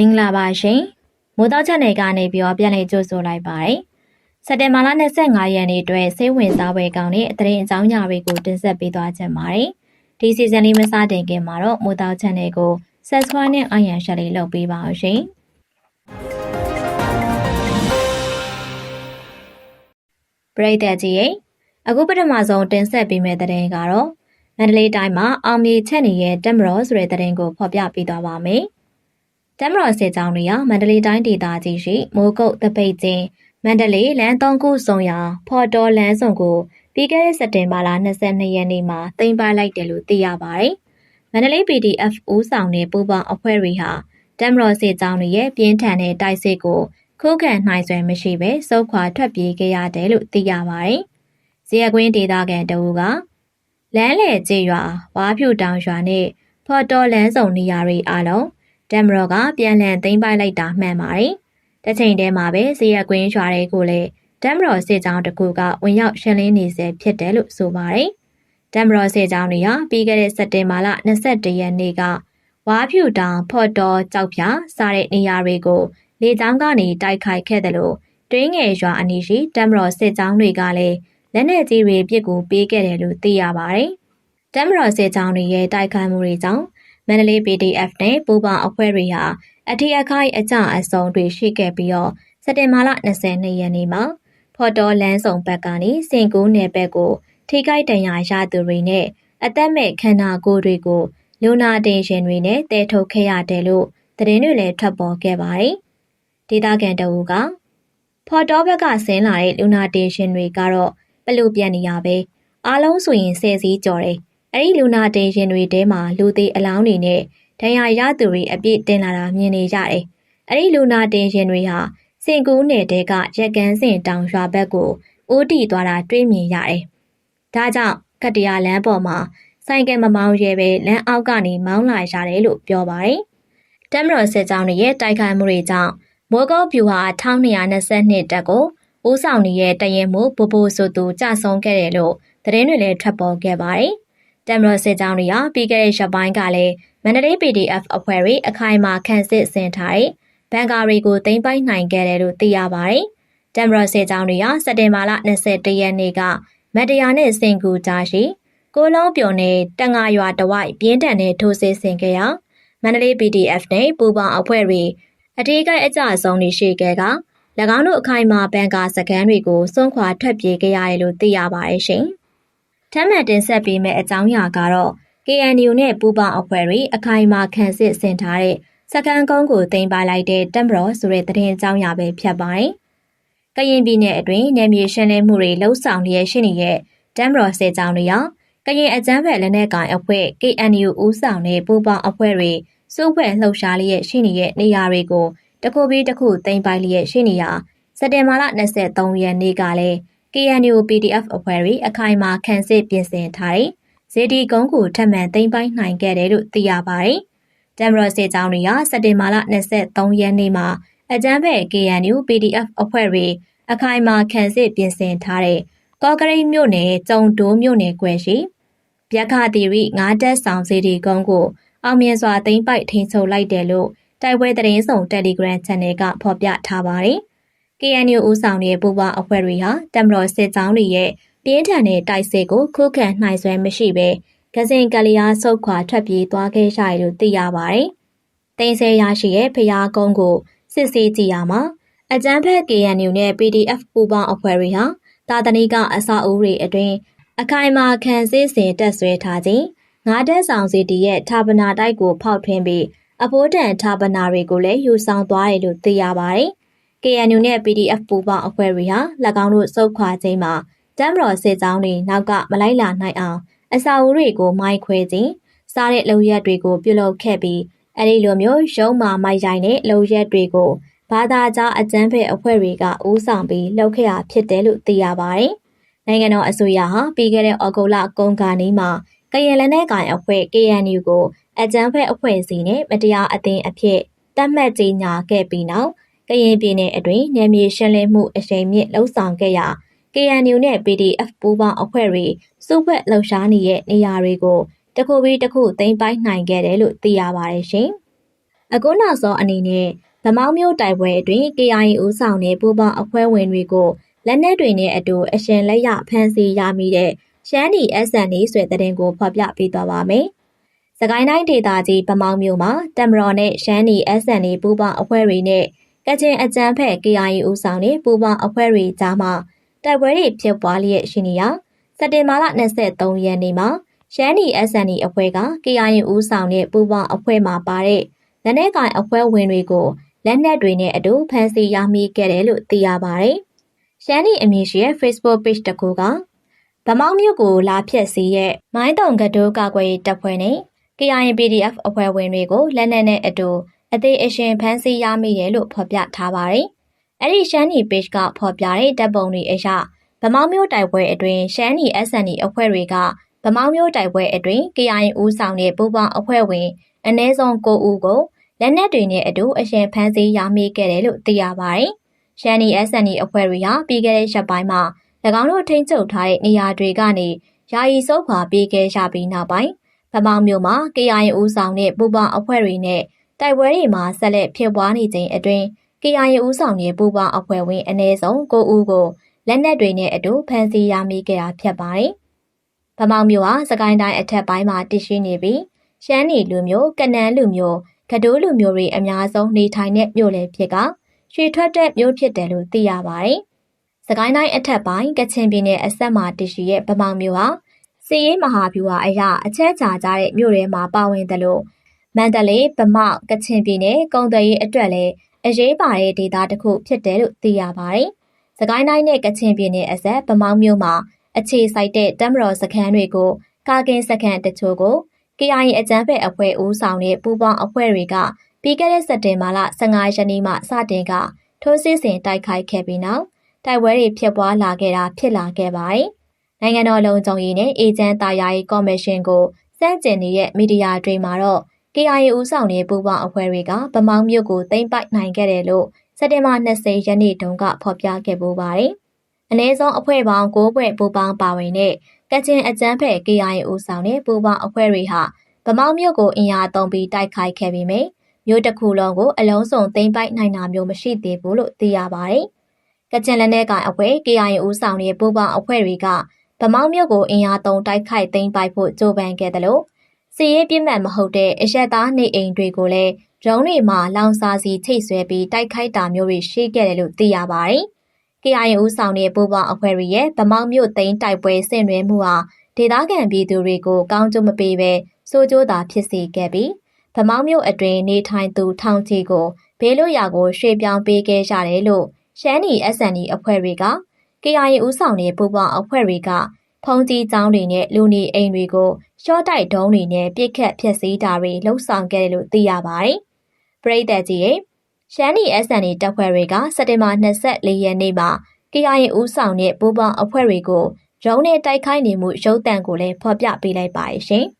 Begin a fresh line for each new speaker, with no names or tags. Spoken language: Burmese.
မင်္ဂလာပါရှင်မိုးတောက်ချက်နယ်ကနေပြီးတော့ပြန်လည်ကြိုဆိုလိုက်ပါတယ်စက်တင်ဘာလ25ရက်နေ့အတွက်စိတ်ဝင်စားပွဲကောင်းတဲ့သတင်းအကြောင်းအရာတွေကိုတင်ဆက်ပေးသွားချင်ပါတယ်ဒီစီဇန်လေးမစတင်ခင်မှာတော့မိုးတောက်ချက်နယ်ကို subscribe နဲ့ iron share လေးလုပ်ပေးပါအောင်ရှင်ပရိသတ်ကြီးရဲ့အခုပထမဆုံးတင်ဆက်ပေးမယ့်သတင်းကတော့မန္တလေးတိုင်းမှာအောင်မြေချက်နေရဲ့တက်မတော်ဆိုတဲ့သတင်းကိုဖော်ပြပေးသွားပါမယ်။ တမတော်စစ်ကြောင်းတွေကမန္တလေးတိုင်းဒေသကြီးရှိမိုးကုတ်တပိတ်ချင်းမန္တလေးလမ်း၃ခုစုံရာဖော်တော်လမ်းစုံကိုပြီးခဲ့တဲ့စက်တင်ဘာလ22ရက်နေ့မှာတင်ပလိုက်တယ်လို့သိရပါတယ်။မန္တလေး PDF ဦးဆောင်တဲ့ပူးပေါင်းအဖွဲ့တွေဟာတမတော်စစ်ကြောင်းတွေရဲ့ပြင်းထန်တဲ့တိုက်စစ်ကိုခုခံနိုင်စွမ်းမရှိဘဲစုခွာထွက်ပြေးခဲ့ရတယ်လို့သိရပါတယ်။ဇေယကွင်းဒေသခံတအူကလမ်းလေကျေးရွာဝါဖြူတောင်ရွာနဲ့ဖော်တော်လန်းစုံနေရာတွေအလုံး တမ်မရော့ကပြန်လည်သိမ်းပိုက်လိုက်တာမှန်ပါတယ်။တစ်ချိန်တည်းမှာပဲဇေယကွင်းရွာတွေကိုလည်းတမ်မရော့စစ်ကြောင်းတစ်ခုကဝင်ရောက်ရှင်းလင်းနေစေဖြစ်တယ်လို့ဆိုပါတယ်။တမ်မရော့စစ်ကြောင်းတွေဟာပြီးခဲ့တဲ့စက်တင်ဘာလ22ရက်နေ့ကဝါဖြူတောင်ဖော့တော်ကြောက်ဖြာစားတဲ့နေရာတွေကိုလေကြောင်းကနေတိုက်ခိုက်ခဲ့တယ်လို့တွင်းငယ်ရွာအနီးရှိတမ်မရော့စစ်ကြောင်းတွေကလည်းလက်နက်ကြီးတွေပစ်ကူပေးခဲ့တယ်လို့သိရပါတယ်။တမ်မရော့စစ်ကြောင်းတွေရဲ့တိုက်ခိုက်မှုတွေကြောင့် မန္တလေး PDF နဲ့ပူးပေါင်းအဖွဲ့တွေဟာအထီးအခိုက်အကြအဆုံးတွေရှိခဲ့ပြီးတော့စက်တင်ဘာလ22ရက်နေ့မှာဖော်တော်လန်းဆောင်ဘက်ကနေစင်ကူးနယ်ဘက်ကို ထိခိုက်ဒဏ်ရာရသူတွေနဲ့အသက်မဲ့ခန္ဓာကိုယ်တွေကိုလူနာတင်ရှင်တွေနဲ့တဲထုတ်ခဲ့ရတယ်လို့သတင်းတွေလည်းထွက်ပေါ်ခဲ့ပါတယ်။ဒေသခံတအူကဖော်တော်ဘက်ကဆင်းလာတဲ့လူနာတင်ရှင်တွေကတော့ပလူပြန်နေရပဲအားလုံးဆိုရင်ဆယ်စီးကျော်တယ် အဲ့ဒီလူနာတင်ရှင်တွေထဲမှာလူသေးအလောင်းတွေနဲ့ဒဏ်ရာရသူတွေအပြည့်တင်လာတာမြင်နေရတယ်။အဲ့ဒီလူနာတင်ရှင်တွေဟာစင်ကူးနယ်တဲကရက်ကန်းစင်တောင်ရွာဘက်ကိုအိုးတီသွားတာတွေ့မြင်ရတယ်။ဒါကြောင့်ကတရလမ်းပေါ်မှာဆိုင်ကယ်မမောင်းရဲပဲလမ်းအောက်ကနေမောင်းလာရတယ်လို့ပြောပါတယ်။တမ်မတော်စစ်ကြောင်းရဲ့တိုက်ခိုက်မှုတွေကြောင့်မိုးကုတ်ဖြူဟာ1222တက်ကိုဦးဆောင်နေတဲ့တရင်မှုဘူဘူဆိုသူကြဆုံးခဲ့တယ်လို့သတင်းတွေလည်းထွက်ပေါ်ခဲ့ပါတယ်။ တမ်မတော်စစ်ကြောင်းတွေဟာပြီးခဲ့တဲ့ရက်ပိုင်းကလည်းမန္တလေး PDF အဖွဲ့တွေအခိုင်အမာခံစစ်ဆင်ထားတဲ့ဘန်ကာတွေကိုသိမ်းပိုက်နိုင်ခဲ့တယ်လို့သိရပါတယ်။တမ်မတော်စစ်ကြောင်းတွေဟာစက်တင်ဘာလ21ရက်နေ့ကမတရားနဲ့စင်ကူကြားရှိကိုလုံးပြုံနဲ့တန်ငါရွာတဝိုက်ပြင်းထန်တဲ့ထိုးစစ်ဆင်ခဲ့ရာမန္တလေး PDF နဲ့ပူပေါင်းအဖွဲ့တွေအတေးကိုက်အကြဆုံးတွေရှိခဲ့က၎င်းတို့အခိုင်အမာဘန်ကာစကန်တွေကိုစွန့်ခွာထွက်ပြေးခဲ့ရတယ်လို့သိရပါတယ်ရှင်။ ထမ်းမှန်တင်ဆက်ပေးမယ့်အကြောင်းအရာကတော့ KNU နဲ့ပူးပေါင်းအဖွဲ့တွေအခိုင်အမာခံစစ်ဆင်ထားတဲ့စကန်ကုန်းကိုတင်ပါလိုက်တဲ့တမ်ဘရော့ဆိုတဲ့သတင်းအကြောင်းအရာပဲဖြစ်ပါတယ်။ကရင်ပြည်နယ်အတွင်းနယ်မြေရှင်းလင်းမှုတွေလှုပ်ဆောင်လျက်ရှိနေတဲ့တမ်ဘရော့စစ်ကြောင်းတွေဟာကရင်အကြမ်းဖက်လက်နက်ကိုင်အဖွဲ့ KNU ဦးဆောင်တဲ့ပူးပေါင်းအဖွဲ့တွေစုဖွဲ့လှုပ်ရှားလျက်ရှိနေတဲ့နေရာတွေကိုတခုပြီးတခုတင်ပိုက်လျက်ရှိနေရာစက်တင်ဘာလ23ရက်နေ့ကလည်း KNU PDF အဖွဲ့တွေအခိုင်အမာခံစစ်ပြင်ဆင်ထားတဲ့ဇေဒီကုန်းကိုထပ်မံသိမ်းပိုက်နိုင်ခဲ့တယ်လို့သိရပါတယ်။တမ်မရော့စစ်ကြောင်းတွေကစက်တင်ဘာလ23ရက်နေ့မှာအကြမ်းဖက် KNU PDF အဖွဲ့တွေအခိုင်အမာခံစစ်ပြင်ဆင်ထားတဲ့ကော့ကရိတ်မြို့နယ်ကျုံတိုးမြို့နယ်ကွယ်ရှိဗျက်ခတီရီငါးတက်ဆောင်ဇေဒီကုန်းကိုအောင်မြင်စွာသိမ်းပိုက်ထိန်းချုပ်လိုက်တယ်လို့တိုက်ပွဲသတင်းဆောင် Telegram Channel ကဖော်ပြထားပါတယ်။ KNU ဦးဆောင်တဲ့ပူးပေါင်းအဖွဲ့တွေဟာတမတော်စစ်ကြောင်းတွေရဲ့ပြင်းထန်တဲ့တိုက်စစ်ကိုခုခံနိုင်စွမ်းမရှိဘဲကစင်ကလျာဆုတ်ခွာထွက်ပြေးသွားခဲ့ကြရလို့သိရပါတယ်။တင်ဆဲရရှိရဲ့ဖျားကုန်းကိုစစ်ဆေးကြည့်ရမှာအကြမ်းဖက် KNU နဲ့ PDF ပူးပေါင်းအဖွဲ့တွေဟာတာတနီကအစာအုပ်တွေအတွင်းအခိုင်အမာခံစစ်စင်တက်ဆွဲထားခြင်းငါးတက်ဆောင်စီတီရဲ့ဌာပနာတိုက်ကိုဖောက်ထွင်းပြီးအဖိုးတန်ဌာပနာတွေကိုလည်းယူဆောင်သွားတယ်လို့သိရပါတယ်။ KNU နဲ့ PDF ပူးပေါင်းအဖွဲ့တွေဟာ၎င်းတို့စုခွာခြင်းမှာတမ်မတော်စစ်ကြောင်းတွေနောက်ကမလိုက်လာနိုင်အောင်အစာအုပ်တွေကိုမိုက်ခွဲခြင်းစားတဲ့လုံရက်တွေကိုပြုလုပ်ခဲ့ပြီးအဲဒီလိုမျိုးရုံးမာမိုက်ရိုင်းတဲ့လုံရက်တွေကိုဘာသာကြားအကြမ်းဖက်အဖွဲ့တွေကဦးဆောင်ပြီးလှုပ်ခဲ့တာဖြစ်တယ်လို့သိရပါတယ်။နိုင်ငံတော်အစိုးရဟာပြီးခဲ့တဲ့ဩဂုတ်လကုန်ကနေမှာကရင်လက်နက်ကိုင်အဖွဲ့ KNU ကိုအကြမ်းဖက်အဖွဲ့အစည်းနဲ့မတရားအသင်းအဖြစ်တတ်မှတ်ကြေညာခဲ့ပြီးနောက် ကရင်ပြည်နယ်အတွင်းနယ်မြေရှင်းလင်းမှုအရှိန်မြင့်လှုံ့ဆော်ခဲ့ရာ KNU နဲ့ PDF ပူးပေါင်းအဖွဲ့တွေစုဖွဲ့လှုပ်ရှားနေတဲ့နေရာတွေကိုတခုပြီးတခုသိမ်းပိုက်နိုင်ခဲ့တယ်လို့သိရပါတယ်ရှင်။အခုနောက်ဆုံးအနေနဲ့ဗမောင်းမျိုးတိုက်ပွဲအတွင်း KIA ဦးဆောင်တဲ့ပူးပေါင်းအဖွဲ့ဝင်တွေကိုလက်နက်တွေနဲ့အတူအရှင်လက်ရဖမ်းဆီးရမိတဲ့ရှမ်းနီ SND ဆွေတဲ့တဲ့ကိုဖော်ပြပေးသွားပါမယ်။စကိုင်းတိုင်းဒေသကြီးဗမောင်းမျိုးမှာတမတော်နဲ့ရှမ်းနီ SND ပူးပေါင်းအဖွဲ့တွေနဲ့ ကချင်အကြမ်းဖက် KIA ဦးဆောင်တဲ့ပူးပေါင်းအဖွဲ့တွေကြားမှာတိုက်ပွဲတွေဖြစ်ပွားလျက်ရှိနေရာစက်တင်ဘာလ23ရက်နေ့မှာရှမ်းနီ SND အဖွဲ့က KIA ဦးဆောင်တဲ့ပူးပေါင်းအဖွဲ့မှာပါတဲ့လက်နက်ကိုင်အဖွဲ့ဝင်တွေကိုလက်နက်တွေနဲ့အတူဖမ်းဆီးရမိခဲ့တယ်လို့သိရပါတယ်။ရှမ်းနီအမည်ရှိတဲ့ Facebook page တစ်ခုကဗမောက်မြို့ကိုလာဖြတ်စီးရဲ့မိုင်းတုံကတိုးကာကွယ်ရေးတပ်ဖွဲ့နဲ့ KIA PDF အဖွဲ့ဝင်တွေကိုလက်နက်နဲ့အတူ အသေးအရှင်ဖမ်းဆီးရမိတယ်လို့ဖော်ပြထားပါတယ်။အဲ့ဒီရှမ်းနီ page ကဖော်ပြတဲ့တပ်ပုံတွေအရဗမောက်မြို့တိုက်ပွဲအတွင်းရှမ်းနီ SND အဖွဲ့တွေကဗမောက်မြို့တိုက်ပွဲအတွင်း KIA ဦးဆောင်တဲ့ပူးပေါင်းအဖွဲ့ဝင်အနည်းဆုံး9ဦးကိုလက်နက်တွေနဲ့အတူအရှင်ဖမ်းဆီးရမိခဲ့တယ်လို့သိရပါတယ်။ရှမ်းနီ SND အဖွဲ့တွေဟာပြီးခဲ့တဲ့ရက်ပိုင်းမှာ၎င်းတို့ထိန်းချုပ်ထားတဲ့နေရာတွေကနေယာယီစုပ်ခွာပြေးခဲ့ရပြီးနောက်ပိုင်းဗမောင်မြို့မှာ KIA ဦးဆောင်တဲ့ပူပေါင်းအဖွဲ့တွေနဲ့ တိုက်ပွဲတွေမှာဆက်လက်ဖြစ်ပွားနေချိန်အတွင်း KIA ဦးဆောင်တဲ့ပူပေါင်းအဖွဲ့ဝင်အနည်းဆုံး9ဦးကိုလက်နက်တွေနဲ့အတူဖမ်းဆီးရမိခဲ့တာဖြစ်ပါတယ်။ဗမောင်မြို့ဟာစကိုင်းတိုင်းအထက်ပိုင်းမှာတည်ရှိနေပြီးရှမ်းနီလူမျိုးကနန်းလူမျိုးကတိုးလူမျိုးတွေအများဆုံးနေထိုင်တဲ့မြို့လည်းဖြစ်ကရွှေထွက်တဲ့မြို့ဖြစ်တယ်လို့သိရပါတယ်။စကိုင်းတိုင်းအထက်ပိုင်းကချင်ပြည်နယ်အဆက်မှာတည်ရှိတဲ့ဗမောင်မြို့ဟာစီရေးမဟာဗျူဟာအရာအချက်ချာကြတဲ့မြို့တွေမှာပါဝင်တယ်လို့ မန္တလေးဗမောက်ကချင်ပြည်နယ်ကုံသွယ်ရေးအတွက်လည်းအရေးပါတဲ့ဒေသတစ်ခုဖြစ်တယ်လို့သိရပါတယ်။စကိုင်းတိုင်းနဲ့ကချင်ပြည်နယ်အဆက်ဗမောင်မြို့မှာအခြေစိုက်တဲ့တမ်မတော်စခန်းတွေကိုကာကင်စခန်းတချို့ကို KIA အကြမ်းဖက်အဖွဲ့ဦးဆောင်တဲ့ပူးပေါင်းအဖွဲ့တွေကပြီးခဲ့တဲ့စက်တင်ဘာလ15ရက်နေ့မှစတင်ကထိုးစစ်ဆင်တိုက်ခိုက်ခဲ့ပြီးနောက်တိုက်ပွဲတွေဖြစ်ပွားလာခဲ့တာဖြစ်လာခဲ့ပါတယ်။နိုင်ငံတော်လုံခြုံရေးနဲ့အေဂျင့်တာယာရေးကော်မရှင်ကိုစန့်ကျင်နေတဲ့မီဒီယာတွေမှာတော့ KIA ဦးဆောင်တဲ့ပူးပေါင်းအဖွဲ့တွေကဗမောင်းမြို့ကိုသိမ်းပိုက်နိုင်ခဲ့တယ်လို့စက်တင်ဘာ20ရက်နေ့တုန်းကဖော်ပြခဲ့ပူပါတယ်။အနည်းဆုံးအဖွဲ့ပေါင်း9ဖွဲ့ပူးပေါင်းပါဝင်တဲ့ကချင်အကြမ်းဖက် KIA ဦးဆောင်တဲ့ပူးပေါင်းအဖွဲ့တွေဟာဗမောက်မြို့ကိုအင်အားသုံးပြီးတိုက်ခိုက်ခဲ့ပြီးမြမြို့တစ်ခုလုံးကိုအလုံးစုံသိမ်းပိုက်နိုင်တာမျိုးမရှိသေးဘူးလို့သိရပါတယ်။ကချင်လက်နက်ကိုင်အဖွဲ့ KIA ဦးဆောင်တဲ့ပူးပေါင်းအဖွဲ့တွေကဗမောက်မြို့ကိုအင်အားသုံးတိုက်ခိုက်သိမ်းပိုက်ဖို့ကြိုးပမ်းခဲ့တယ်လို့ စီရေးပြစ်မှတ်မဟုတ်တဲ့အရက်သားနေအိမ်တွေကိုလည်းဒရုန်းတွေမှာလောင်စာစီချိတ်ဆွဲပြီးတိုက်ခိုက်တာမျိုးတွေရှိခဲ့တယ်လို့သိရပါတယ်။ KIA ဦးဆောင်တဲ့ပူးပေါင်းအဖွဲ့ရဲ့ဗမောက်မြို့သိမ်းတိုက်ပွဲဆင်နွှဲမှုဟာဒေသခံပြည်သူတွေကိုကောင်းကျိုးမပေးဘဲစိုးကျိုးသာဖြစ်စေခဲ့ပြီးဗမောက်မြို့အတွင်းနေထိုင်သူထောင်ချီကိုဘေးလွတ်ရာကိုရွှေ့ပြောင်းပေးခဲ့ကြတယ်လို့ရှမ်းနီ SND အဖွဲ့တွေက KIA ဦးဆောင်တဲ့ပူပေါင်းအဖွဲ့တွေက ဖုံးကြီးကျောင်းတွေနဲ့ လူနေအိမ်တွေကို ရှော့တိုက်ဒုံးတွေနဲ့ပြစ်ခတ်ဖျက်ဆီးတာတွေလှုပ်ဆောင်ခဲ့တယ်လို့ သိရပါတယ်။ပရိသတ်ကြီးရဲ့ရှမ်းနီ SND တပ်ဖွဲ့တွေက စက်တင်ဘာ24ရက်နေ့မှာ KIA ဦးဆောင်တဲ့ ပူပေါင်းအဖွဲ့တွေကိုရုံးနဲ့ တိုက်ခိုက်နေမှု ရုပ်တံကိုလည်း ဖော်ပြပေးလိုက်ပါရှင်။